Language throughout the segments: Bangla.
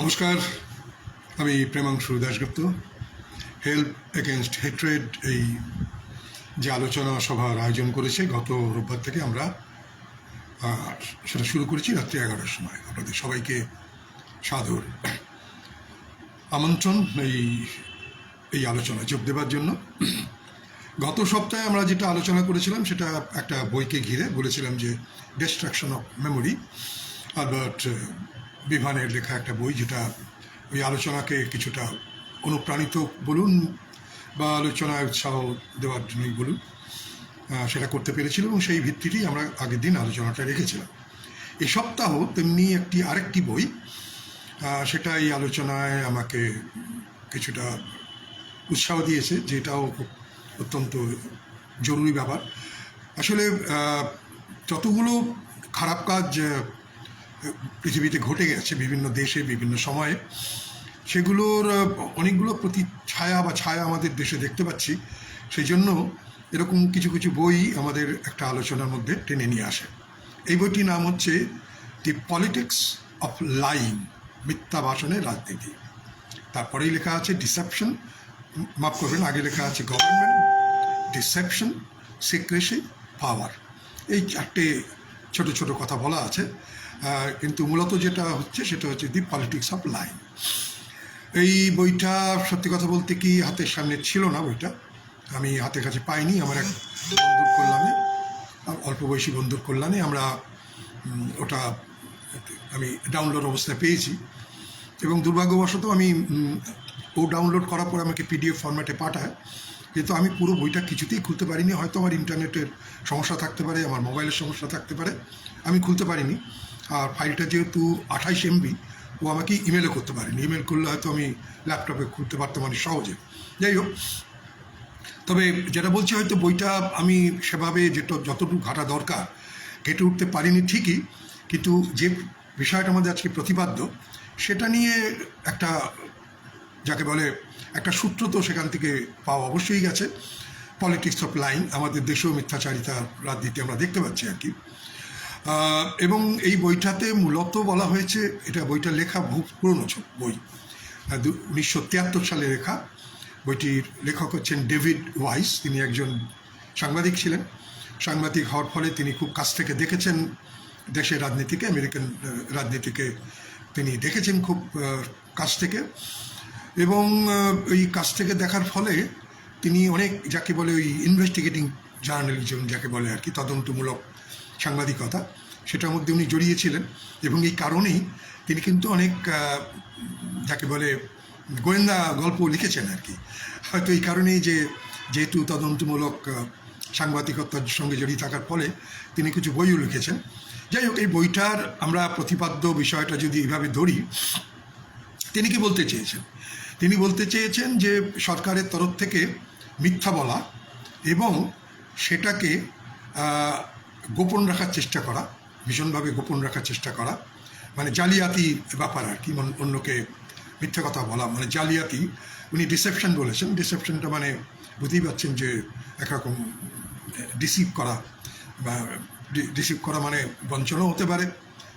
নমস্কার, আমি Premanshu Dasgupta. Help against hatred এই যে আলোচনা সভার আয়োজন করেছে গত রোববার থেকে আমরা সেটা শুরু করেছি রাত্রি এগারোটার সময়। আপনাদের সবাইকে সাদর আমন্ত্রণ এই এই আলোচনায় যোগ দেওয়ার জন্য। গত সপ্তাহে আমরা যেটা আলোচনা করেছিলাম, সেটা একটা বইকে ঘিরে বলেছিলাম যে destruction of memory Albert uh, বিভানের লেখা একটা বই যেটা ওই আলোচনাকে কিছুটা অনুপ্রাণিত বলুন বা আলোচনায় উৎসাহ দেওয়ার জন্যই বলুন সেটা করতে পেরেছিল এবং সেই ভিত্তিতেই আমরা আগের দিন আলোচনাটা রেখেছিলাম। এই সপ্তাহ তেমনি একটি আরেকটি বই সেটা এই আলোচনায় আমাকে কিছুটা উৎসাহ দিয়েছে যেটাও অত্যন্ত জরুরি ব্যাপার। আসলে যতগুলো খারাপ কাজ পৃথিবীতে ঘটে গেছে, বিভিন্ন দেশে, বিভিন্ন সময়ে। সেগুলোর অনেকগুলো প্রতি ছায়া বা ছায়া আমাদের দেশে দেখতে পাচ্ছি। সেই জন্য এরকম কিছু কিছু বই আমাদের একটা আলোচনার মধ্যে টেনে নিয়ে আসে। এই বইটির নাম হচ্ছে দি পলিটিক্স অফ লাইং মিথ্যা ভাষণের রাজনীতি তারপরেই লেখা আছে ডিসেপশন মাফ করবেন, আগে লেখা আছে গভর্নমেন্ট ডিসেপশন সিক্রেসি পাওয়ার এই চারটে ছোট ছোট কথা বলা আছে। কিন্তু মূলত যেটা হচ্ছে সেটা হচ্ছে দি পলিটিক্স অফ লাইন এই বইটা সত্যি কথা বলতে কি হাতের সামনে ছিল না বইটা। আমি হাতের কাছে পাইনি, আমার এক বন্ধুর কল্যাণে অল্প বয়সী বন্ধুর কল্যাণে আমরা ওটা আমি ডাউনলোড অবস্থায় পেয়েছি। এবং দুর্ভাগ্যবশত আমি ও ডাউনলোড করার পর আমাকে পিডিএফ ফরম্যাটে পাঠায়। যেহেতু আমি পুরো বইটা কিছুতেই খুলতে পারিনি, হয়তো আমার ইন্টারনেটের সমস্যা থাকতে পারে, আমার মোবাইলের সমস্যা থাকতে পারে, আমি খুলতে পারিনি। আর ফাইলটা যেহেতু আঠাইশ এমবি ও আমাকে ইমেলও করতে পারেনি। ইমেল করলে হয়তো আমি ল্যাপটপে খুলতে পারতাম অনেক সহজে। যাই হোক, তবে যেটা বলছি হয়তো বইটা আমি সেভাবে যেটা, যতটুকু ঘাটা দরকার, কেটে উঠতে পারিনি ঠিকই, কিন্তু যে বিষয়টা আমাদের আজকে প্রতিপাদ্য, সেটা নিয়ে একটা, যাকে বলে একটা সূত্র তো সেখান থেকে পাওয়া অবশ্যই গেছে। পলিটিক্স অফ লাইন আমাদের দেশেও মিথ্যাচারিতা রাজনীতি আমরা দেখতে পাচ্ছি আর কি। এবং এই বইটাতে মূলত বলা হয়েছে, এটা বইটা লেখা বহু পুরনো বই। উনিশশো তিয়াত্তর সালে লেখা। বইটির লেখক হচ্ছেন ডেভিড ওয়াইস, তিনি একজন সাংবাদিক ছিলেন। সাংবাদিক হওয়ার ফলে তিনি খুব কাছ থেকে দেখেছেন দেশের রাজনীতিকে, আমেরিকান রাজনীতিকে তিনি দেখেছেন খুব কাছ থেকে। এবং ওই কাছ থেকে দেখার ফলে তিনি অনেক, যাকে বলে ওই ইনভেস্টিগেটিং জার্নালিজম যাকে বলে আর কি, তদন্তমূলক সাংবাদিকতা, সেটার মধ্যে উনি জড়িয়েছিলেন এবং এই কারণেই তিনি কিন্তু অনেক যাকে বলে গোয়েন্দা গল্প লিখেছেন আর কি। হয়তো এই কারণেই যে যেহেতু তদন্তমূলক সাংবাদিকতার সঙ্গে জড়িয়ে থাকার ফলে তিনি কিছু বইও লিখেছেন। যাই হোক, এই বইটার আমরা প্রতিপাদ্য বিষয়টা যদি এইভাবে ধরি, তিনি কি বলতে চেয়েছেন? তিনি বলতে চেয়েছেন যে সরকারের তরফ থেকে মিথ্যা বলা এবং সেটাকে গোপন রাখার চেষ্টা করা, ভীষণভাবে গোপন রাখার চেষ্টা করা। মানে জালিয়াতি ব্যাপার আর কি অন্যকে মিথ্যা কথা বলা। মানে জালিয়াতি, উনি ডিসেপশন বলেছেন। ডিসেপশনটা মানে বুঝতেই পারছেন যে একরকম ডিসিভ করা বা ডিসিভ করা মানে বঞ্চনাও হতে পারে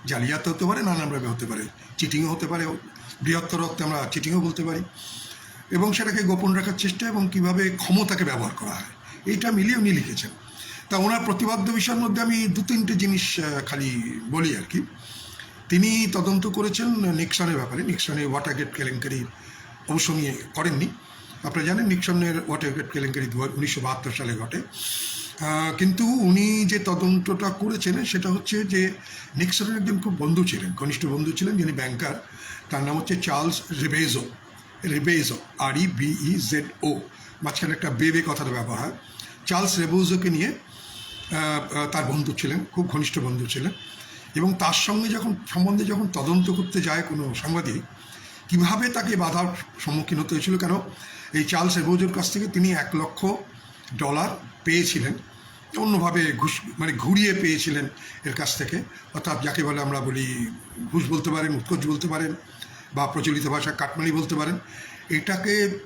জালিয়াত হতে পারে, নানানভাবে হতে পারে। চিটিংও হতে পারে, বৃহত্তর অর্থে আমরা চিটিংও বলতে পারি। এবং সেটাকে গোপন রাখার চেষ্টা এবং কীভাবে ক্ষমতাকে ব্যবহার করা হয়, এইটা মিলিয়ে উনি লিখেছেন। তা ওনার প্রতিবাদ্য বিষয়ের মধ্যে আমি দু তিনটে জিনিস খালি বলি আর কি। তিনি তদন্ত করেছেন নিক্সনের ব্যাপারে। নিক্সনের ওয়াটারগেট কেলেঙ্কারি অবশ্য নিয়ে করেননি। আপনারা জানেন নিক্সনের ওয়াটারগেট কেলেঙ্কারি দু উনিশশো বাহাত্তর সালে ঘটে। কিন্তু উনি যে তদন্তটা করেছেন, সেটা হচ্ছে যে নিক্সনের একজন খুব বন্ধু ছিলেন, ঘনিষ্ঠ বন্ধু ছিলেন যিনি ব্যাংকার। তার নাম হচ্ছে Charles Rebozo. Rebozo R E B Z O মাঝখানে একটা বেবে কথাটা ব্যবহার। চার্লস রেবোজোকে নিয়ে তার বন্ধু ছিলেন, খুব ঘনিষ্ঠ বন্ধু ছিলেন। এবং তার সঙ্গে যখন, সম্বন্ধে যখন তদন্ত করতে যায় কোনো সাংবাদিক, কীভাবে তাকে বাধার সম্মুখীন হতে হয়েছিল কেন, এই চার্লস রেবোজোর কাছ থেকে তিনি এক লক্ষ ডলার পেয়েছিলেন। অন্যভাবে ঘুষ মানে ঘুরিয়ে পেয়েছিলেন এর কাছ থেকে। অর্থাৎ যাকে বলে আমরা বলি, ঘুষ বলতে পারেন, উৎকোচ বলতে পারেন, বা প্রচলিত ভাষা কাটমানি বলতে পারেন। এটাকে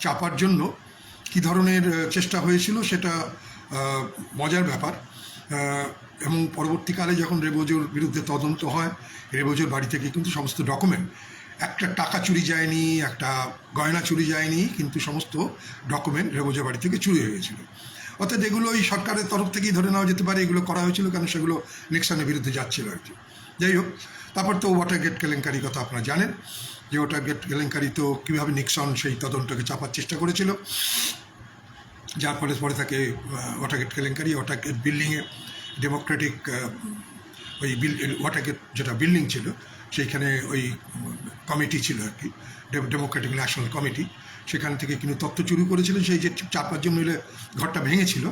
চাপার জন্য কী ধরনের চেষ্টা হয়েছিল, সেটা মজার ব্যাপার। এবং পরবর্তীকালে যখন রেবোজোর বিরুদ্ধে তদন্ত হয়, রেবোজোর বাড়ি থেকে কিন্তু সমস্ত ডকুমেন্ট, একটা টাকা চুরি যায়নি, একটা গয়না চুরি যায়নি, কিন্তু সমস্ত ডকুমেন্ট রেবজের বাড়ি থেকে চুরি হয়ে গেছিল। অর্থাৎ এগুলো এই সরকারের তরফ থেকেই ধরে নেওয়া যেতে পারে, এগুলো করা হয়েছিল কেন সেগুলো নিক্সনের বিরুদ্ধে যাচ্ছিল আর কি। যাই হোক, তারপর তো ওয়াটার গেট কেলেঙ্কারি কথা আপনারা জানেন। যে ওয়াটার গেট কেলেঙ্কারি তো কীভাবে নিক্সন সেই তদন্তকে চাপার চেষ্টা করেছিল যার ফলে পরে তাকে ওয়াটারগেট কেলেঙ্কারি ওয়াটারগেট বিল্ডিংয়ে ডেমোক্রেটিক ওই বিল ওয়াটারগেট যেটা বিল্ডিং ছিল, সেইখানে ওই কমিটি ছিল আর কি ডেমোক্রেটিক ন্যাশনাল কমিটি সেখান থেকে কিন্তু তথ্য চুরি করেছিলেন, সেই যে চার পাঁচজন মিলে ঘরটা ভেঙেছিল,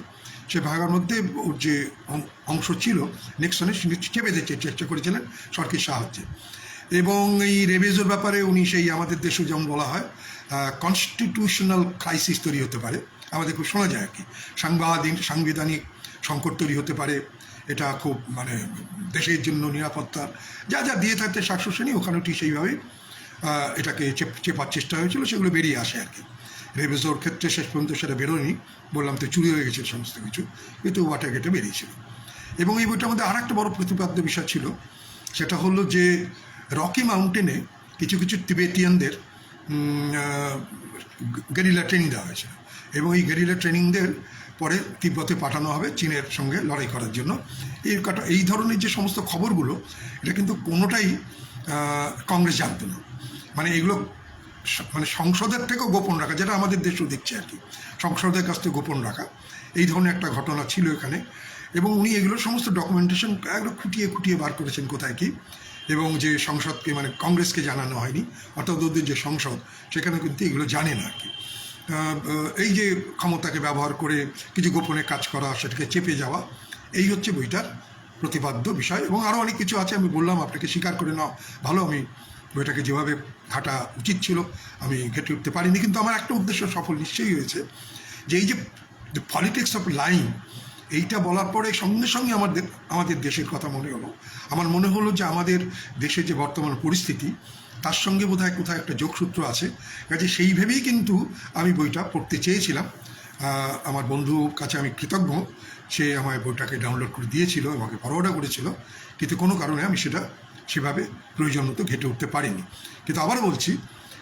সে ভাগার মধ্যে ওর যে অংশ ছিল নেক্সনে চেপে দিতে চেষ্টা করেছিলেন সরকারি সাহায্যে। এবং এই রেভেজোর ব্যাপারে উনি সেই আমাদের দেশেও যেমন বলা হয় কনস্টিটিউশনাল ক্রাইসিস তৈরি হতে পারে। আমাদের খুব শোনা যায় আর কি। সাংবাদিক, সাংবিধানিক সংকট তৈরি হতে পারে। এটা খুব মানে দেশের জন্য নিরাপত্তা যা যা দিয়ে থাকতে শাসক শ্রেণি ওখানে ঠিক সেইভাবেই এটাকে চেপ- চেপার চেষ্টা হয়েছিল, সেগুলো বেরিয়ে আসে আর কি। রেভেজোর ক্ষেত্রে শেষ পর্যন্ত সেটা বেরোয়নি। বললাম তো চুরি হয়ে গেছে সমস্ত কিছু, কিন্তু ওয়াটার গেটে বেরিয়েছিল। এবং এই বইটার মধ্যে আর একটা বড় প্রতিপাদ্য বিষয় ছিল, সেটা হলো যে রকি মাউন্টেনে কিছু কিছু তিবেটিয়ানদের গেরিলা ট্রেনিং দেওয়া হয়েছে। এবং এই গেরিলা ট্রেনিংদের পরে তিব্বতে পাঠানো হবে চীনের সঙ্গে লড়াই করার জন্য। এই এই ধরনের যে সমস্ত খবরগুলো, এটা কিন্তু কোনোটাই কংগ্রেস জানতো না। মানে এগুলো মানে সংসদের থেকেও গোপন রাখা, যেটা আমাদের দেশেও দেখছে আর কি। সংসদের কাছ থেকে গোপন রাখা। এই ধরনের একটা ঘটনা ছিল এখানে। এবং উনি এগুলো সমস্ত ডকুমেন্টেশন একদম খুঁটিয়ে খুঁটিয়ে বার করেছেন কোথায় কি। এবং যে সংসদকে মানে কংগ্রেসকে জানানো হয়নি, অর্থাৎ ওদের যে সংসদ, সেখানে কিন্তু এগুলো জানে না আর কি। এই যে ক্ষমতাকে ব্যবহার করে কিছু গোপনে কাজ করা, সেটাকে চেপে যাওয়া, এই হচ্ছে বইটার প্রতিপাদ্য বিষয় এবং আরও অনেক কিছু আছে। আমি বললাম, আপনাকে স্বীকার করে নাও, ভালো, আমি বইটাকে যেভাবে ঘাটা উচিত ছিল, আমি ঘেটে উঠতে পারিনি, কিন্তু আমার একটা উদ্দেশ্য সফল নিশ্চয়ই হয়েছে যে এই যে পলিটিক্স অফ লাইন এইটা বলার পরে সঙ্গে সঙ্গে আমাদের আমাদের দেশের কথা মনে হলো। আমার মনে হলো যে আমাদের দেশের যে বর্তমান পরিস্থিতি, তার সঙ্গে বোধহয় কোথায় একটা যোগসূত্র আছে। কাজে সেই ভেবেই কিন্তু আমি বইটা পড়তে চেয়েছিলাম। আমার বন্ধুর কাছে আমি কৃতজ্ঞ। সে আমায় বইটাকে ডাউনলোড করে দিয়েছিল, আমাকে ফরওয়ার্ডও করেছিল। কিন্তু কোনো কারণে আমি সেটা সেভাবে প্রয়োজন মতো ঘেটে উঠতে পারিনি। কিন্তু আবার বলছি,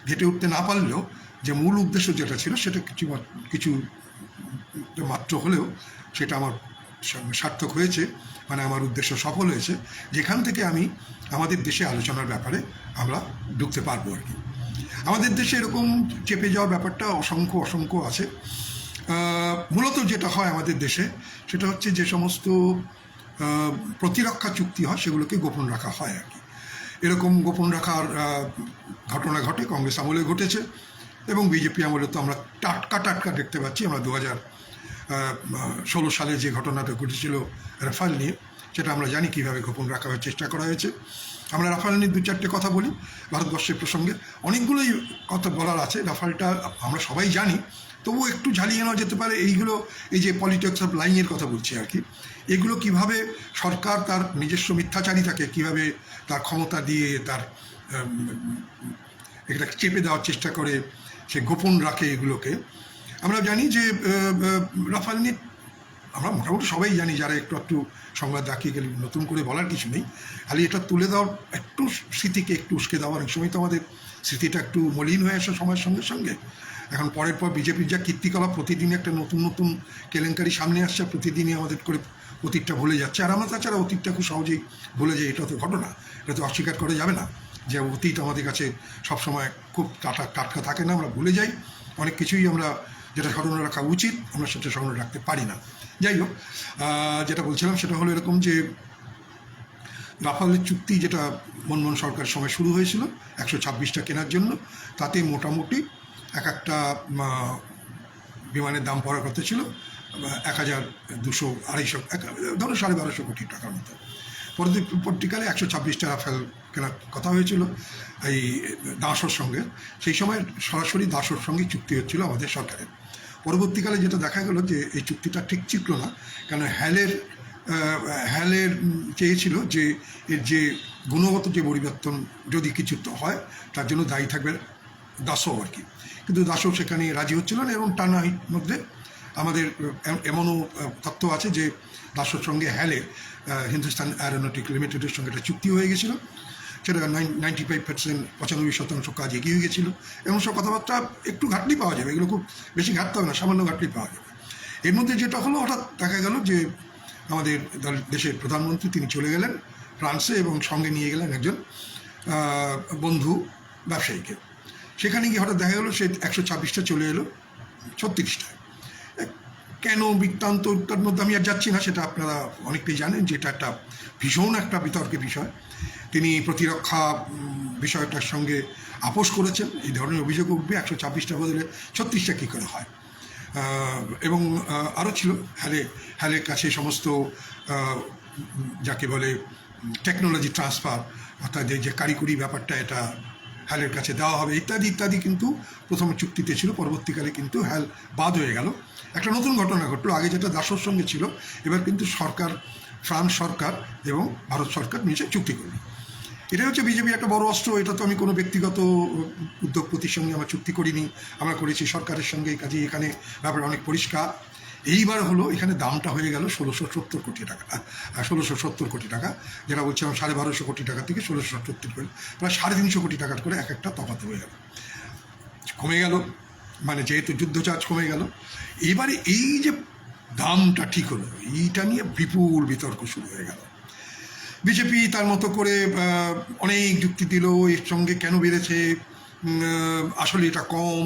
ঘেটে উঠতে না পারলেও যে মূল উদ্দেশ্য যেটা ছিল, সেটা কিছু কিছু মাত্র হলেও সেটা আমার সার্থক হয়েছে মানে আমার উদ্দেশ্য সফল হয়েছে, যেখান থেকে আমি আমাদের দেশে আলোচনার ব্যাপারে আমরা ঢুকতে পারব আর কি। আমাদের দেশে এরকম চেপে যাওয়ার ব্যাপারটা অসংখ্য অসংখ্য আছে। মূলত যেটা হয় আমাদের দেশে, সেটা হচ্ছে যে সমস্ত প্রতিরক্ষা চুক্তি হয়, সেগুলোকে গোপন রাখা হয় আর কি। এরকম গোপন রাখার ঘটনা ঘটে, কংগ্রেস আমলে ঘটেছে। এবং বিজেপি আমলে তো আমরা টাটকা টাটকা দেখতে পাচ্ছি। আমরা দু হাজার ষোলো সালে যে ঘটনাটা ঘটেছিল রাফাল নিয়ে, সেটা আমরা জানি কীভাবে গোপন রাখার চেষ্টা করা হয়েছে। আমরা রাফাল নিয়ে দু চারটে কথা বলি ভারতবর্ষের প্রসঙ্গে। অনেকগুলোই কথা বলার আছে। রাফালটা আমরা সবাই জানি, তবুও একটু ঝালিয়ে নেওয়া যেতে পারে। এইগুলো, এই যে পলিটিক্স অফ লাইনের কথা বলছি আর কি, এগুলো কীভাবে সরকার তার নিজস্ব মিথ্যাচারী মিথ্যাচারিতাকে কীভাবে তার ক্ষমতা দিয়ে তার এটা চেপে দেওয়ার চেষ্টা করে সে গোপন রাখে এগুলোকে। আমরা জানি যে রাফাল নিয়ে আমরা মোটামুটি সবাই জানি যারা একটু একটু সংবাদ রাখিয়ে গেলে নতুন করে বলার কিছু নেই। খালি এটা তুলে দেওয়ার একটু স্মৃতিকে একটু উস্কে দেওয়ার অনেক সময় তো আমাদের স্মৃতিটা একটু মলিন হয়ে আসে সময়ের সঙ্গে সঙ্গে। এখন পরের পর বিজেপির যা কীর্তিকলাপ প্রতিদিনই একটা নতুন নতুন কেলেঙ্কারি সামনে আসছে, প্রতিদিনই আমাদের করে অতীতটা ভুলে যাচ্ছে। আর আমরা তাছাড়া অতীতটা খুব সহজেই ভুলে যাই, এটা তো ঘটনা, এটা তো অস্বীকার করা যাবে না। যে অতীত আমাদের কাছে সবসময় খুব টাটা টাটকা থাকে না, আমরা ভুলে যাই। অনেক কিছুই আমরা যেটা স্মরণে রাখা উচিত, আমরা সেটা স্মরণে রাখতে পারি না। যাই হোক যেটা বলছিলাম সেটা হলো এরকম যে রাফালের চুক্তি যেটা মনমোহন সরকার সময় শুরু হয়েছিল, একশো ছাব্বিশটা কেনার জন্য, তাতে মোটামুটি এক একটা বিমানের দাম পড়ার কথা ছিল, এক হাজার দুশো আড়াইশো, এক ধরো সাড়ে বারোশো কোটি টাকার মতো। পরবর্তী- পরবর্তীকালে একশো ছাব্বিশটা রাফেল কেনার কথা হয়েছিল এই দাসর সঙ্গে। সেই সময় সরাসরি দাসর সঙ্গে চুক্তি হচ্ছিল আমাদের সরকারের। পরবর্তীকালে যেটা দেখা গেল যে এই চুক্তিটা ঠিক চিকল না কারণ হ্যালের হ্যালের চেয়েছিল যে এর যে গুণগত যে পরিবর্তন যদি কিছু হয়, তার জন্য দায়ী থাকবে দাসও আর কি। কিন্তু দাসও সেখানে রাজি হচ্ছিল না এবং টানার মধ্যে আমাদের এমনও তথ্য আছে যে দাসর সঙ্গে হ্যালে হিন্দুস্তান অ্যারোনটিক লিমিটেডের সঙ্গে একটা চুক্তি হয়ে গেছিল। সেটা নাইনটি ফাইভ পার্সেন্ট পঁচানব্বই শতাংশ কাজ এগিয়ে গেছিল এবং সব কথাবার্তা একটু ঘাটতি পাওয়া যাবে, এগুলো খুব বেশি ঘাটতে হবে না, সামান্য ঘাটতি পাওয়া যাবে। এর মধ্যে যেটা হলো, হঠাৎ দেখা গেল যে আমাদের দেশের প্রধানমন্ত্রী তিনি চলে গেলেন ফ্রান্সে এবং সঙ্গে নিয়ে গেলেন একজন বন্ধু ব্যবসায়ীকে। সেখানে গিয়ে হঠাৎ দেখা গেলো সে একশো ছাব্বিশটা চলে এলো ছত্রিশটায় কেন বৃত্তান্ত তার মধ্যে আমি আর যাচ্ছি না সেটা আপনারা অনেকটাই জানেন যে এটা একটা ভীষণ একটা বিতর্কের বিষয়। তিনি প্রতিরক্ষা বিষয়টার সঙ্গে আপোষ করেছেন। এই ধরনের অভিযোগ উঠবে একশো ছাব্বিশটা বদলে ছত্রিশটা কী করে হয়। এবং আরও ছিল হ্যালে হ্যালের কাছে সমস্ত যাকে বলে টেকনোলজি ট্রান্সফার অর্থাৎ যে কারিগরি ব্যাপারটা এটা হ্যালের কাছে দেওয়া হবে, ইত্যাদি ইত্যাদি কিন্তু প্রথম চুক্তিতে ছিল, পরবর্তীকালে কিন্তু হ্যাল বাদ হয়ে গেল। একটা নতুন ঘটনা ঘটলো, আগে যেটা দাসর সঙ্গে ছিল, এবার কিন্তু সরকার, ফ্রান্স সরকার এবং ভারত সরকার নিচে চুক্তি করল। এটা হচ্ছে বিজেপির একটা বড় অস্ত্র। এটা তো আমি কোনো ব্যক্তিগত উদ্যোগপতির সঙ্গে আমার চুক্তি করিনি। আমরা করেছি সরকারের সঙ্গে, কাজে এখানে ব্যাপারে অনেক পরিষ্কার। এইবার হলো, এখানে দামটা হয়ে গেল ষোলোশো সত্তর কোটি টাকা। ষোলোশো সত্তর কোটি টাকা, যেটা বলছিলাম সাড়ে বারোশো কোটি টাকা থেকে ষোলোশো সত্তর কোটি প্রায় সাড়ে তিনশো কোটি টাকার করে এক একটা তফাৎ হয়ে গেল। কমে গেল মানে যেহেতু যুদ্ধ চার্জ কমে গেল। এবারে এই যে দামটা ঠিক হলো, এইটা নিয়ে বিপুল বিতর্ক শুরু হয়ে গেল। বিজেপি তার মতো করে অনেক যুক্তি দিল, এর সঙ্গে কেন বেড়েছে আসলে এটা কম।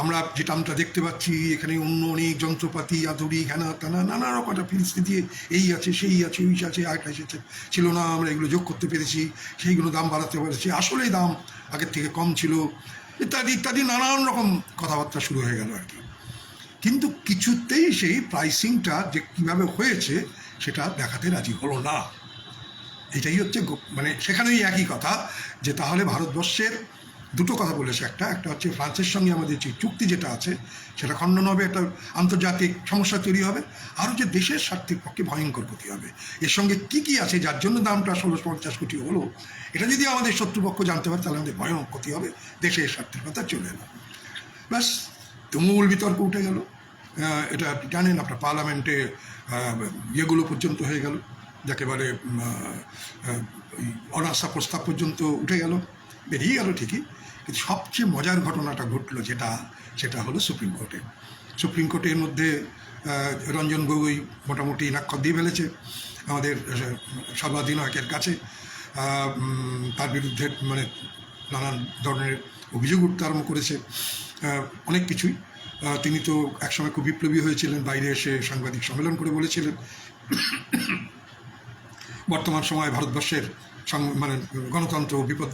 আমরা যেটা আমরা দেখতে পাচ্ছি, এখানে অন্য অনেক যন্ত্রপাতি আধুনিক হ্যানা তানা, নানা রকম একটা পরিস্থিতি এই আছে, সেই আছে, ওই আছে আরেকটা এসেছে। ছিল না, আমরা এগুলো যোগ করতে পেরেছি, সেইগুলো দাম বাড়াতে পেরেছি। আসলে দাম আগের থেকে কম ছিল। ইত্যাদি ইত্যাদি নানান রকম কথাবার্তা শুরু হয়ে গেল আর কি। কিন্তু কিছুতেই সেই প্রাইসিংটা যে কীভাবে হয়েছে, সেটা দেখাতে রাজি হলো না। এটাই হচ্ছে মানে সেখানেই একই কথা, যে তাহলে ভারতবর্ষের দুটো কথা বলেছে একটা একটা হচ্ছে ফ্রান্সের সঙ্গে আমাদের যে চুক্তি যেটা আছে, সেটা খণ্ডন হবে, একটা আন্তর্জাতিক সমস্যা তৈরি হবে, আরও যে দেশের স্বার্থের পক্ষে ভয়ঙ্কর ক্ষতি হবে। এর সঙ্গে কি কি আছে, যার জন্য দামটা ষোলোশো পঞ্চাশ কোটি হলো, এটা যদি আমাদের শত্রুপক্ষ জানতে পারে, তাহলে আমাদের ভয়ঙ্কর ক্ষতি হবে, দেশের স্বার্থের কথা চলে এলো ব্যাস, তুমুল বিতর্ক উঠে গেল। এটা জানেন আপনার পার্লামেন্টে ইয়েগুলো পর্যন্ত হয়ে গেল। ওই অনাস্থা প্রস্তাব পর্যন্ত উঠে গেল, বেরিয়ে গেল ঠিকই, কিন্তু সবচেয়ে মজার ঘটনাটা ঘটলো যেটা, সেটা হলো সুপ্রিম কোর্টে। সুপ্রিম কোর্টের মধ্যে রঞ্জন গগৈ মোটামুটি নাক্ষর দিয়ে ফেলেছে, আমাদের সর্বাধিনায়কের কাছে তার বিরুদ্ধে মানে নানান ধরনের অভিযোগ উঠতে আরম্ভ করেছে অনেক কিছুই। তিনি তো একসময় খুব বিপ্লবী হয়েছিলেন, বাইরে এসে সাংবাদিক সম্মেলন করে বলেছিলেন। বর্তমান সময়ে ভারতবর্ষের মানে গণতন্ত্র বিপদ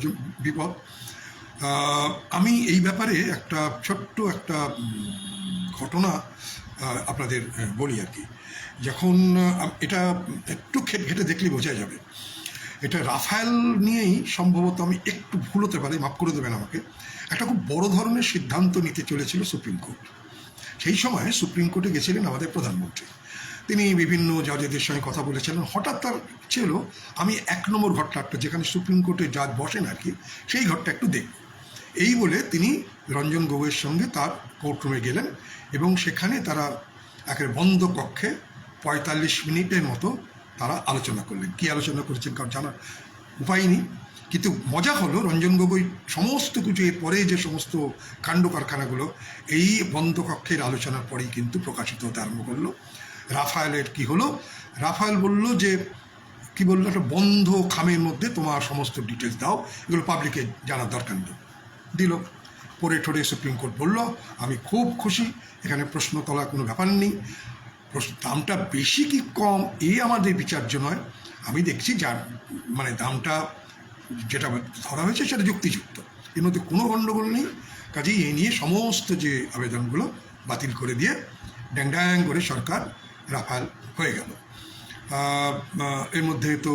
বিপদ। আমি এই ব্যাপারে একটা ছোট্ট একটা ঘটনা আপনাদের বলি আর কি। যখন এটা একটু খেট ঘেটে দেখলে বোঝা যাবে। এটা রাফায়েল নিয়েই সম্ভবত আমি একটু ভুল হতে পারি, মাফ করে দেবেন আমাকে। একটা খুব বড় ধরনের সিদ্ধান্ত নিতে চলেছিল সুপ্রিম কোর্ট। সেই সময় সুপ্রিম কোর্টে গেছিলেন আমাদের প্রধানমন্ত্রী। তিনি বিভিন্ন জাজেদের সঙ্গে কথা বলেছিলেন হঠাৎ তার ছিল আমি এক নম্বর ঘরটা একটা, যেখানে সুপ্রিম কোর্টে জাজ বসেন আর কি, সেই ঘরটা একটু দেখব। এই বলে তিনি রঞ্জন গগৈয়ের সঙ্গে তার কোর্টরুমে গেলেন এবং সেখানে তারা একের বন্ধ কক্ষে পঁয়তাল্লিশ মিনিটের মতো তারা আলোচনা করলেন। কী আলোচনা করেছেন কারণ জানার উপায় নেই। কিন্তু মজা হলো, রঞ্জন গগৈ সমস্ত কিছু পরে যে সমস্ত কাণ্ড কারখানাগুলো, এই বন্ধ কক্ষের আলোচনার পরেই কিন্তু প্রকাশিত হতে আরম্ভ করল। রাফায়েলের কি হলো? রাফায়েল বলল যে, কি বলল? একটা বন্ধ খামের মধ্যে তোমার সমস্ত ডিটেলস দাও। এগুলো পাবলিকে জানার দরকার নেই। দিল। পরে ঠোরে সুপ্রিম কোর্ট বলল, আমি খুব খুশি। এখানে প্রশ্ন তোলার কোনো ব্যাপার নেই। দামটা বেশি কি কম? এই আমাদের বিচার্য নয়। আমি দেখছি যার মানে দামটা যেটা ধরা হয়েছে সেটা যুক্তিযুক্ত। এর মধ্যে কোনো গণ্ডগোল নেই। কাজেই এই নিয়ে সমস্ত যে আবেদনগুলো বাতিল করে দিয়ে ড্যাং ড্যাং করে সরকার রাফাল হয়ে গেল। এর মধ্যে তো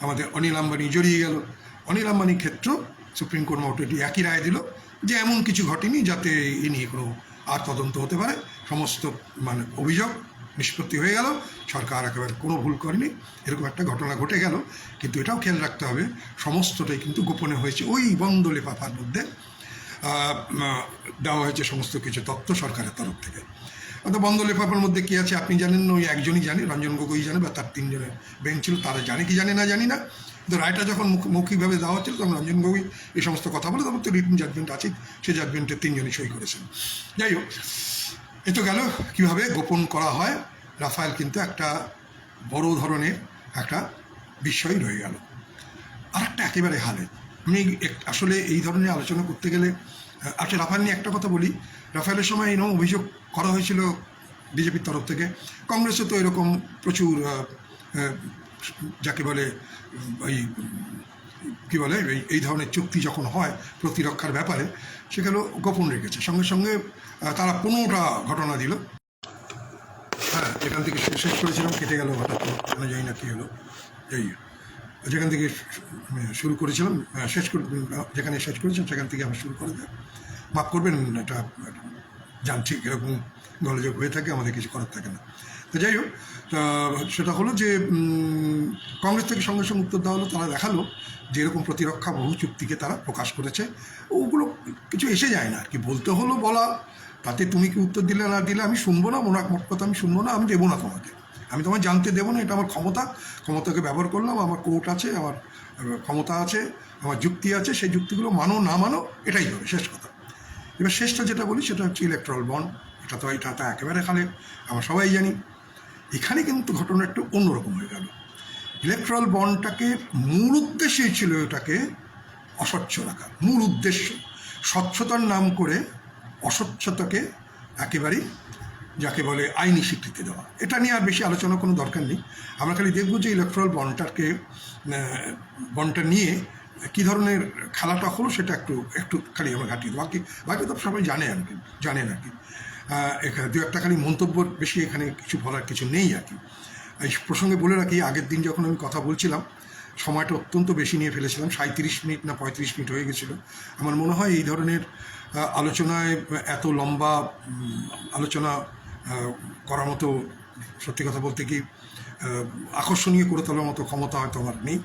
আমাদের অনিল আম্বানি জড়িয়ে গেল। অনিল আম্বানির ক্ষেত্র সুপ্রিম কোর্ট মোটামুটি একই রায় দিল যে এমন কিছু ঘটেনি যাতে এ নিয়ে কোনো আর তদন্ত হতে পারে। সমস্ত মানে অভিযোগ নিষ্পত্তি হয়ে গেল। সরকার একেবারে কোনো ভুল করেনি। এরকম একটা ঘটনা ঘটে গেল। কিন্তু এটাও খেয়াল রাখতে হবে, সমস্তটাই কিন্তু গোপনে হয়েছে ওই বন্ধ লেফাফার মধ্যে। দেওয়া হয়েছে সমস্ত কিছু তথ্য সরকারের তরফ থেকে। অর্থাৎ বন্ধ লেফাফার মধ্যে কী আছে আপনি জানেন না, ওই একজনই জানে, রঞ্জন গগৈ জানে বা তার তিনজনের বেঞ্চ ছিল, তারা জানে কি জানে না জানি না। কিন্তু রায়টা যখন মুখ- মৌখিকভাবে দেওয়া হচ্ছিল, তখন রঞ্জন গগৈ এই সমস্ত কথা বলে, তখন তো রিটার্ন জাজমেন্ট আছে সেই জাজমেন্টে তিনজনই সই করেছেন। যাই হোক, এ তো গেল, কীভাবে গোপন করা হয়, রাফায়েল কিন্তু একটা বড় ধরনের একটা বিষয় রয়ে গেল। আর একটা একেবারে হালে। আমি আসলে এই ধরনের আলোচনা করতে গেলে আচ্ছা রাফায়েল নিয়ে একটা কথা বলি। রাফায়েলের সময় এরকম অভিযোগ করা হয়েছিল বিজেপির তরফ থেকে। কংগ্রেসে তো এরকম প্রচুর যাকে বলে ওই কী বলে এই এই ধরনের চুক্তি যখন হয় প্রতিরক্ষার ব্যাপারে সেগুলো গোপন রেখেছে। সঙ্গে সঙ্গে তারা পনেরোটা ঘটনা দিল। হ্যাঁ যেখান থেকে শেষ করেছিলাম কেটে গেল হঠাৎ জানি না কী হলো। এই যেখান থেকে শুরু করেছিলাম আহ, শেষ যেখানে শেষ করেছিলাম সেখান থেকে আমার শুরু করে দেয় মাফ করবেন এটা জানছি এরকম গোলযোগ হয়ে থাকে, আমাদের কিছু করার থাকে না। তো যাই হোক সেটা হলো যে কংগ্রেস থেকে সঙ্গে সঙ্গে উত্তর দেওয়া হলো, তারা দেখাল যে এরকম প্রতিরক্ষা বহু চুক্তিকে তারা প্রকাশ করেছে। ওগুলো কিছু এসে যায় না আর কি বলতে হলো বলা, তাতে তুমি কি উত্তর দিলে না দিলে আমি শুনব না মোট মোট কথা আমি শুনব না, আমি দেবো না তোমাকে। আমি তোমায় জানতে দেবো না, এটা আমার ক্ষমতা। ক্ষমতাকে ব্যবহার করলাম, আমার কোর্ট আছে, আমার ক্ষমতা আছে, আমার যুক্তি আছে, সেই যুক্তিগুলো মানো, না মানো, এটাই হবে, শেষ কথা। এবার শেষটা যেটা বলি, সেটা হচ্ছে ইলেকট্রাল বন্ড এটা তো এটা তো একেবারে খালে আমরা সবাই জানি। এখানে কিন্তু ঘটনা একটু অন্যরকম হয়ে গেল। ইলেকট্রাল বন্ডটাকে মূল উদ্দেশ্যই ছিল এটাকে অস্বচ্ছ রাখা। মূল উদ্দেশ্য। স্বচ্ছতার নাম করে অস্বচ্ছতাকে একেবারেই যাকে বলে আইনি স্বীকৃতি দেওয়া। এটা নিয়ে আর বেশি আলোচনা কোনো দরকার নেই। আমরা খালি দেখব যে ইলেকট্রাল বন্ডটাকে বন্ডটা নিয়ে কী ধরনের খেলাটা হলো সেটা একটু একটু খালি আমরা দেবো বাকি বাকি তো সবাই জানে আর কি জানেন আর কি। এখানে দু একটা খালি মন্তব্য বেশি এখানে কিছু বলার কিছু নেই আর কি। এই প্রসঙ্গে বলে রাখি, আগের দিন যখন আমি কথা বলছিলাম, সময়টা অত্যন্ত বেশি নিয়ে ফেলেছিলাম সাঁত্রিশ মিনিট না পঁয়ত্রিশ মিনিট হয়ে গেছিল। আমার মনে হয় এই ধরনের আলোচনায় এত লম্বা আলোচনা করার মতো, সত্যি কথা বলতে কি আকর্ষণীয় করে তোলার মতো ক্ষমতা হয়তো আমার নেই।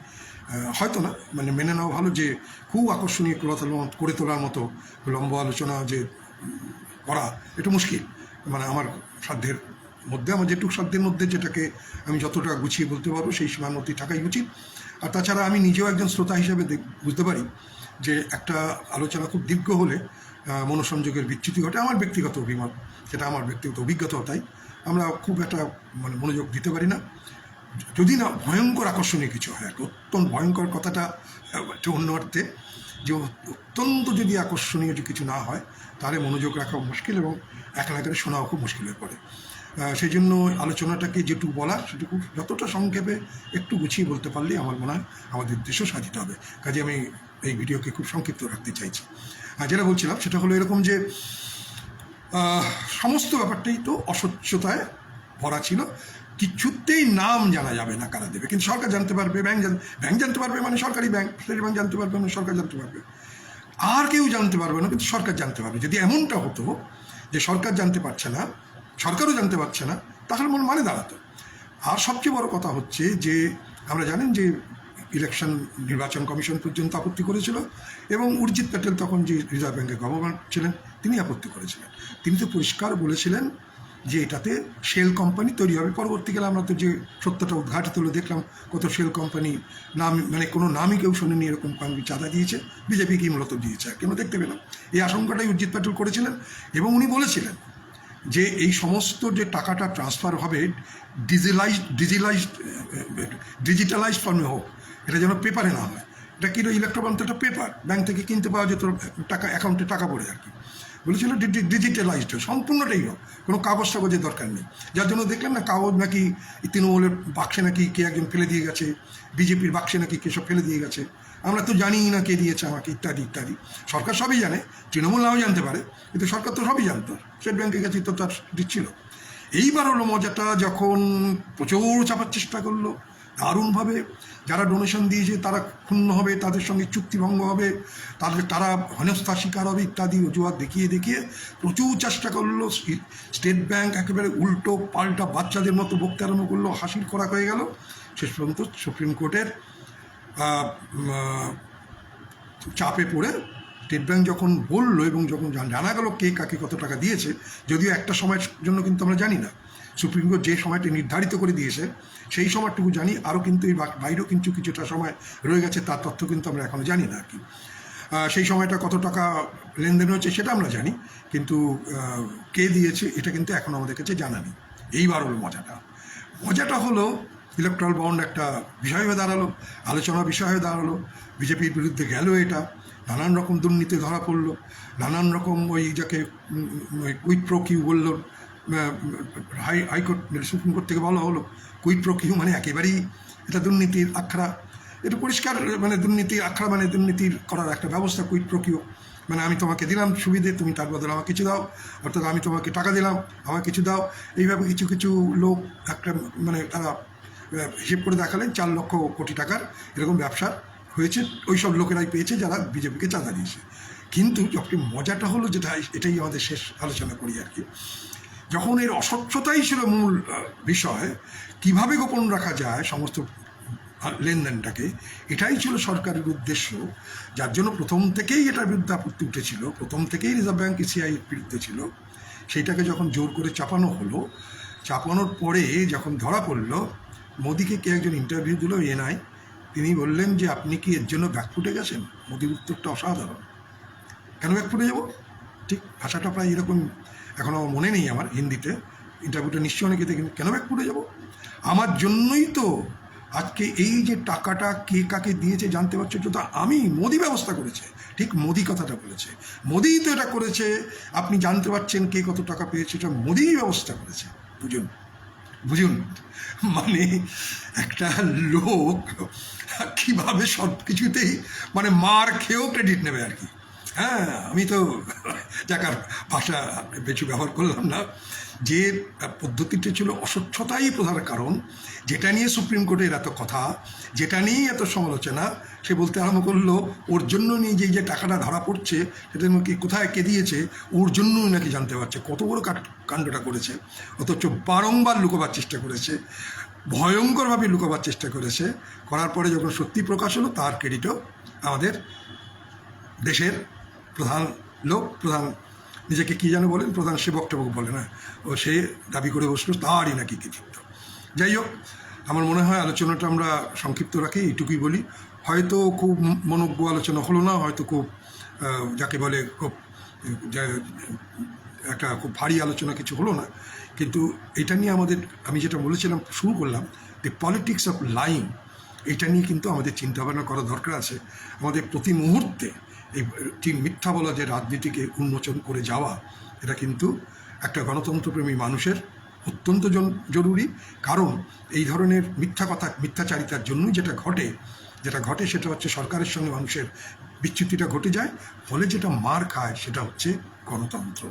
হয়তো না মানে মেনে নেওয়া ভালো যে খুব আকর্ষণীয় করে তোলার করে তোলার মতো লম্বা আলোচনা যে করা, এটা মুশকিল। মানে আমার সাধ্যের মধ্যে, আমার যেটুকু সাধ্যের মধ্যে যেটাকে আমি যতটা গুছিয়ে বলতে পারব, সেই সীমার মধ্যেই থাকাই উচিত। আর তাছাড়া আমি নিজেও একজন শ্রোতা হিসেবে বুঝতে পারি যে একটা আলোচনা খুব দীর্ঘ হলে মনোসংযোগের বিচ্যুতি ঘটে। আমার ব্যক্তিগত অভিমত, সেটা আমার ব্যক্তিগত অভিজ্ঞতাও তাই। আমরা খুব একটা মানে মনোযোগ দিতে পারি না। যদি না, ভয়ঙ্কর আকর্ষণীয় কিছু হয় অত্যন্ত ভয়ঙ্কর কথাটা অন্য অর্থে, যে অত্যন্ত যদি আকর্ষণীয় কিছু না হয়, তাহলে মনোযোগ রাখা মুশকিল এবং একলা করে শোনাও খুব মুশকিল হয়ে পড়ে। সেই জন্য আলোচনাটাকে যেটুকু বলা সেটুকু যতটা সংক্ষেপে একটু গুছিয়ে বলতে পারলেই আমার মনে হয় আমাদের উদ্দেশ্য সাধিত হবে। কাজে আমি এই ভিডিওকে খুব সংক্ষিপ্ত রাখতে চাইছি। আর যেটা বলছিলাম, সেটা হলো এরকম যে সমস্ত ব্যাপারটাই তো অস্বচ্ছতায় ভরা ছিল। কিছুতেই নাম জানা যাবে না কারা দেবে। কিন্তু সরকার জানতে পারবে, ব্যাংক ব্যাংক জানতে পারবে মানে সরকারি ব্যাংক। স্টেট ব্যাংক জানতে পারবে মানে সরকার জানতে পারবে। আর কেউ জানতে পারবে না, কিন্তু সরকার জানতে পারবে। যদি এমনটা হতো যে সরকার জানতে পারছে না, সরকারও জানতে পারছে না, তাহলে মনে মানে দাঁড়াতো। আর সবচেয়ে বড় কথা হচ্ছে যে, আমরা জানেন যে ইলেকশন নির্বাচন কমিশন পর্যন্ত আপত্তি করেছিল এবং উর্জিত প্যাটেল তখন যে রিজার্ভ ব্যাংকের গভর্নর ছিলেন, তিনি আপত্তি করেছিলেন। তিনি তো পরিষ্কার বলেছিলেন যে এটাতে শেল কোম্পানি তৈরি হবে। পরবর্তীকালে আমরা তো যে সত্যটা উদ্ঘাটিত হলো দেখলাম, কত শেল কোম্পানি নাম মানে কোনো নামই কেউ শোনেনি এরকম কোম্পানি চাঁদা দিয়েছে। বিজেপি কি মূলত দিয়েছে আর কি, আমরা দেখতে পেলাম। এই আশঙ্কাটাই উর্জিত প্যাটেল করেছিলেন এবং উনি বলেছিলেন যে এই সমস্ত যে টাকাটা ট্রান্সফার হবে ডিজিলাইজড ডিজিলাইজড ডিজিটালাইজড ফর্মে হোক, এটা যেন পেপারে না হয়। এটা কি ইলেকট্রন তো একটা পেপার ব্যাংক থেকে কিনতে পাওয়া যেত, টাকা অ্যাকাউন্টে টাকা পড়ে আর কি। বলেছিল ডিজিটালাইজড সম্পূর্ণটাই হোক। কোনো কাগজ টাগজের দরকার নেই। যার জন্য দেখলেন না কাগজ নাকি তৃণমূলের বাক্সে নাকি কে একজন ফেলে দিয়ে গেছে, বিজেপির বাক্সে নাকি কে সব ফেলে দিয়ে গেছে। আমরা তো জানিই না কে দিয়েছে আমাকে, ইত্যাদি ইত্যাদি। সরকার সবই জানে, তৃণমূল নাও জানতে পারে, কিন্তু সরকার তো সবই জানতো। স্টেট ব্যাংকের কাছে তো তার দিচ্ছিল। এইবার হলো মজাটা যখন প্রচুর চাপার চেষ্টা করল। দারুণভাবে যারা ডোনেশন দিয়েছে, তারা ক্ষুণ্ণ হবে, তাদের সঙ্গে চুক্তিভঙ্গ হবে, তাদের, তারা হেনস্থার শিকার হবে ইত্যাদি অজুহাত দেখিয়ে দেখিয়ে প্রচুর চেষ্টা করল। স্টেট ব্যাংক একেবারে উল্টো পাল্টা বাচ্চাদের মতো বক্তে আরম্ভ করল, হাসির করা হয়ে গেল। শেষ পর্যন্ত সুপ্রিম কোর্টের চাপে পড়ে স্টেট ব্যাংক যখন বলল এবং যখন জানা গেল কে কাকে কত টাকা দিয়েছে, যদিও একটা সময়ের জন্য কিন্তু আমরা জানি না। সুপ্রিম কোর্ট যে সময়টি নির্ধারিত করে দিয়েছে, সেই সময়টুকু জানি, আরও কিন্তু এই বাইরেও কিন্তু কিছুটা সময় রয়ে গেছে, তার তথ্য কিন্তু আমরা এখনও জানি না আর কি। সেই সময়টা কত টাকা লেনদেন হচ্ছে সেটা আমরা জানি, কিন্তু কে দিয়েছে এটা কিন্তু এখন আমাদের কাছে জানা নেই। এইবার হলো মজাটা। মজাটা হলো ইলেকট্রাল বন্ড একটা বিষয় হয়ে দাঁড়াল, আলোচনা বিষয় হয়ে দাঁড়াল, বিজেপির বিরুদ্ধে গেল এটা, নানান রকম দুর্নীতি ধরা পড়ল, নানান রকম ওই যাকে কুইট প্রো কিউ বলল high, high court supreme court থেকে বলা হলো, কুইট প্রো কিউ মানে একেবারেই এটা দুর্নীতির আখড়া। এটা পরিষ্কার মানে দুর্নীতির আখড়া মানে দুর্নীতির করার একটা ব্যবস্থা, কুইট প্রো কিউ মানে আমি তোমাকে দিলাম সুবিধে, তুমি তার বদলে আমাকে কিছু দাও, অর্থাৎ আমি তোমাকে টাকা দিলাম, আমাকে কিছু দাও। এইভাবে কিছু কিছু লোক একটা মানে তারা হিসেব করে দেখালেন, চার লক্ষ কোটি টাকার এরকম ব্যবসা হয়েছে ওই সব লোকেরাই পেয়েছে যারা বিজেপিকে চাঁদা দিয়েছে। কিন্তু যখন মজাটা হলো যেটা, এটাই আমাদের শেষ আলোচনা করি আর কি। যখন এর অস্বচ্ছতাই ছিল মূল বিষয়, কীভাবে গোপন রাখা যায় সমস্ত লেনদেনটাকে, এটাই ছিল সরকারের উদ্দেশ্য। যার জন্য প্রথম থেকেই এটার বিরুদ্ধে আপত্তি উঠেছিল। প্রথম থেকেই রিজার্ভ ব্যাঙ্ক ইসিআই বিরুদ্ধে ছিল। সেইটাকে যখন জোর করে চাপানো হলো, চাপানোর পরে যখন ধরা পড়ল, মোদিকে কে একজন ইন্টারভিউ দিল এনআই তিনি বললেন যে, আপনি কি এর জন্য ব্যাকফুটে গেছেন মোদির উত্তরটা অসাধারণ। কেন ব্যাকফুটে যাব ঠিক, ভাষাটা প্রায় এরকম এখন আমার মনে নেই আমার হিন্দিতে। ইন্টারভিউটা নিশ্চয়ই অনেকে দেখেন, কেন ব্যাক ব্যাকফুটে যাব? আমার জন্যই তো আজকে এই যে টাকাটা কে কাকে দিয়েছে জানতে পারছ? তা আমি, মোদি ব্যবস্থা করেছে। ঠিক মোদি কথাটা বলেছে। মোদিই তো এটা করেছে, আপনি জানতে পারছেন কে কত টাকা পেয়েছে, এটা মোদিই ব্যবস্থা করেছে। বুঝুন বুঝুন। মানে একটা লোক কীভাবে সব কিছুতেই মানে মার খেয়েও ক্রেডিট নেবে আর কি। হ্যাঁ আমি তো যাকার ভাষা বেশি ব্যবহার করলাম না। যে পদ্ধতিটা ছিল অস্বচ্ছতাই প্রধান কারণ। যেটা নিয়ে সুপ্রিম কোর্টের এত কথা, যেটা নিয়েই এত সমালোচনা, সে বলতে আরম্ভ করল, ওর জন্য নিয়ে যে যে টাকাটা ধরা পড়ছে, সেটা নাকি কোথায় কে দিয়েছে, ওর জন্যই নাকি জানতে পারছে। কত বড় কাণ্ডটা করেছে। অথচ বারংবার লুকোবার চেষ্টা করেছে। ভয়ঙ্করভাবে লুকোবার চেষ্টা করেছে। করার পরে যখন সত্যি প্রকাশ হলো, তার ক্রেডিটও আমাদের দেশের প্রধান লোক, প্রধান নিজেকে কী যেন বলেন, প্রধান সেবক টেবক বলে না। ও সে দাবি করে বসল, তারই নাকি কৃতিত্ব। যাই হোক, আমার মনে হয় আলোচনাটা আমরা সংক্ষিপ্ত রাখি, এইটুকুই বলি। হয়তো খুব মনোজ্ঞ আলোচনা হলো না, হয়তো খুব যাকে বলে খুব একটা খুব ভারী আলোচনা কিছু হলো না। কিন্তু এটা নিয়ে আমাদের, আমি যেটা বলেছিলাম, শুরু করলাম দি পলিটিক্স অফ লাইন এটা নিয়ে কিন্তু আমাদের চিন্তাভাবনা করা দরকার আছে। আমাদের প্রতি মুহূর্তে এই ঠিক মিথ্যা বলা যে রাজনীতিকে উন্মোচন করে যাওয়া, এটা কিন্তু একটা গণতন্ত্রপ্রেমী মানুষের অত্যন্ত জরুরি। কারণ এই ধরনের মিথ্যা কথা, মিথ্যাচারিতার জন্যই যেটা ঘটে যেটা ঘটে সেটা হচ্ছে সরকারের সঙ্গে মানুষের বিচ্যুতিটা ঘটে যায়, ফলে যেটা মার খায় সেটা হচ্ছে গণতন্ত্র।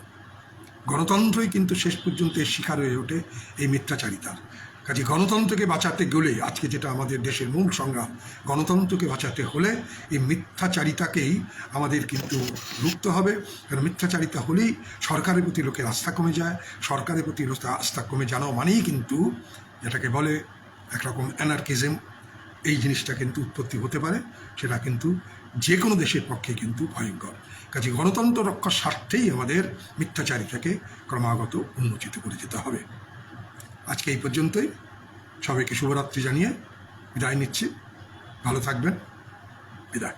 গণতন্ত্রই কিন্তু শেষ পর্যন্ত শিকার হয়ে ওঠে এই মিথ্যাচারিতার। কাজে গণতন্ত্রকে বাঁচাতে গেলে, আজকে যেটা আমাদের দেশের মূল সংগ্রাম, গণতন্ত্রকে বাঁচাতে হলে এই মিথ্যাচারিতাকেই আমাদের কিন্তু রুখতে হবে। কারণ মিথ্যাচারিতা হলেই সরকারের প্রতি লোকের আস্থা কমে যায়। সরকারের প্রতি আস্থা কমে জানা মানেই কিন্তু যেটাকে বলে একরকম অ্যানার্কিজম এই জিনিসটা কিন্তু উৎপত্তি হতে পারে। সেটা কিন্তু যে কোনো দেশের পক্ষে কিন্তু ভয়ঙ্কর। কাজে গণতন্ত্র রক্ষার স্বার্থেই আমাদের মিথ্যাচারিতাকে ক্রমাগত উন্মোচিত করে যেতে হবে। আজকে এই পর্যন্তই। সবাইকে শুভরাত্রি জানিয়ে বিদায় নিচ্ছি। ভালো থাকবেন। বিদায়।